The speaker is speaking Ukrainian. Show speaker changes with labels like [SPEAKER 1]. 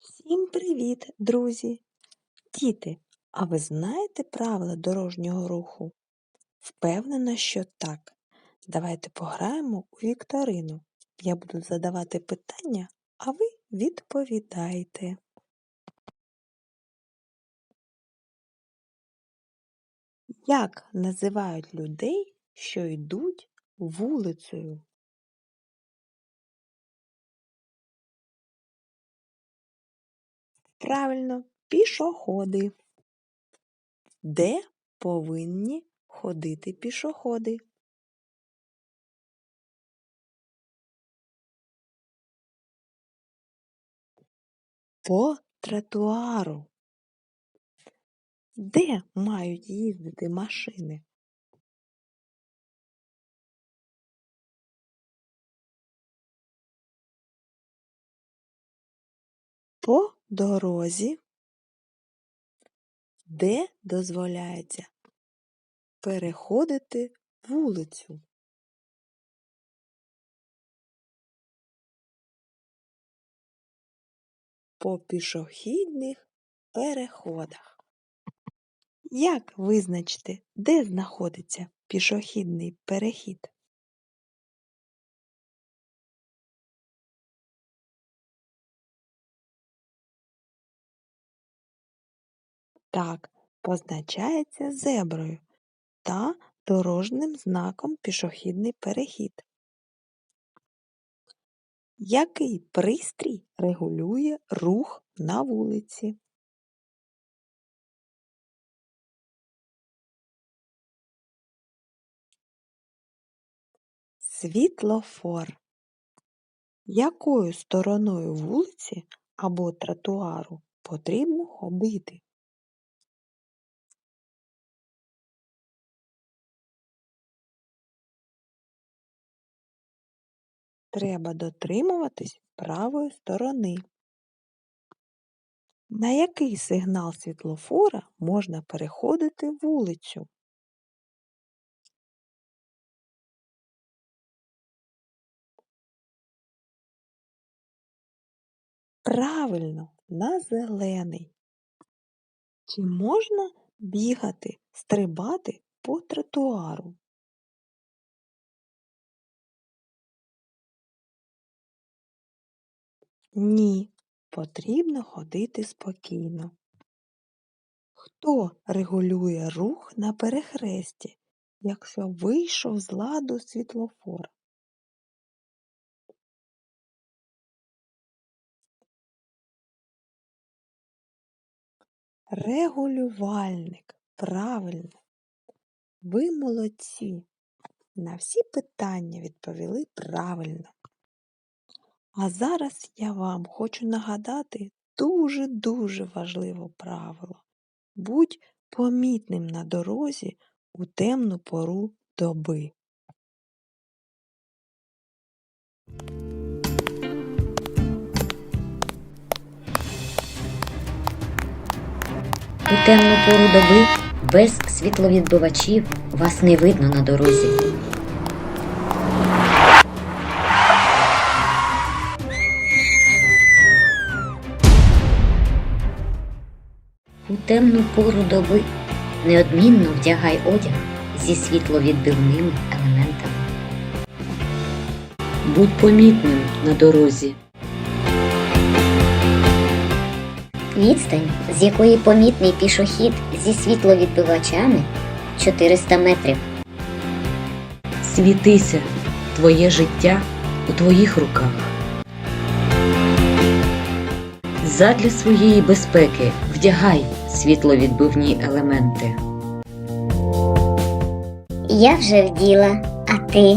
[SPEAKER 1] Всім привіт, друзі! Діти, а ви знаєте правила дорожнього руху? Впевнена, що так. Давайте пограємо у вікторину. Я буду задавати питання, а ви відповідайте. Як називають людей, що йдуть вулицею? Правильно, пішоходи. Де повинні ходити пішоходи? По тротуару. Де мають їздити машини? По дорозі. Де дозволяється переходити вулицю? По пішохідних переходах. Як визначити, де знаходиться пішохідний перехід? Так, позначається зеброю та дорожним знаком пішохідний перехід. Який пристрій регулює рух на вулиці? Світлофор. Якою стороною вулиці або тротуару потрібно ходити? Треба дотримуватись правої сторони. На який сигнал світлофора можна переходити вулицю? Правильно, на зелений. Чи можна бігати, стрибати по тротуару? Ні, потрібно ходити спокійно. Хто регулює рух на перехресті, якщо вийшов з ладу світлофор? Регулювальник. Правильно. Ви молодці. На всі питання відповіли правильно. А зараз я вам хочу нагадати дуже-дуже важливе правило. Будь помітним на дорозі у темну пору доби.
[SPEAKER 2] У темну пору доби без світловідбивачів вас не видно на дорозі. У темну пору доби неодмінно вдягай одяг зі світловідбивними елементами.
[SPEAKER 3] Будь помітним на дорозі.
[SPEAKER 2] Відстань, з якої помітний пішохід зі світловідбивачами 400 метрів.
[SPEAKER 3] Світися. Твоє життя у твоїх руках. Задля своєї безпеки вдягай світловідбивні елементи.
[SPEAKER 2] Я вже вділа, а ти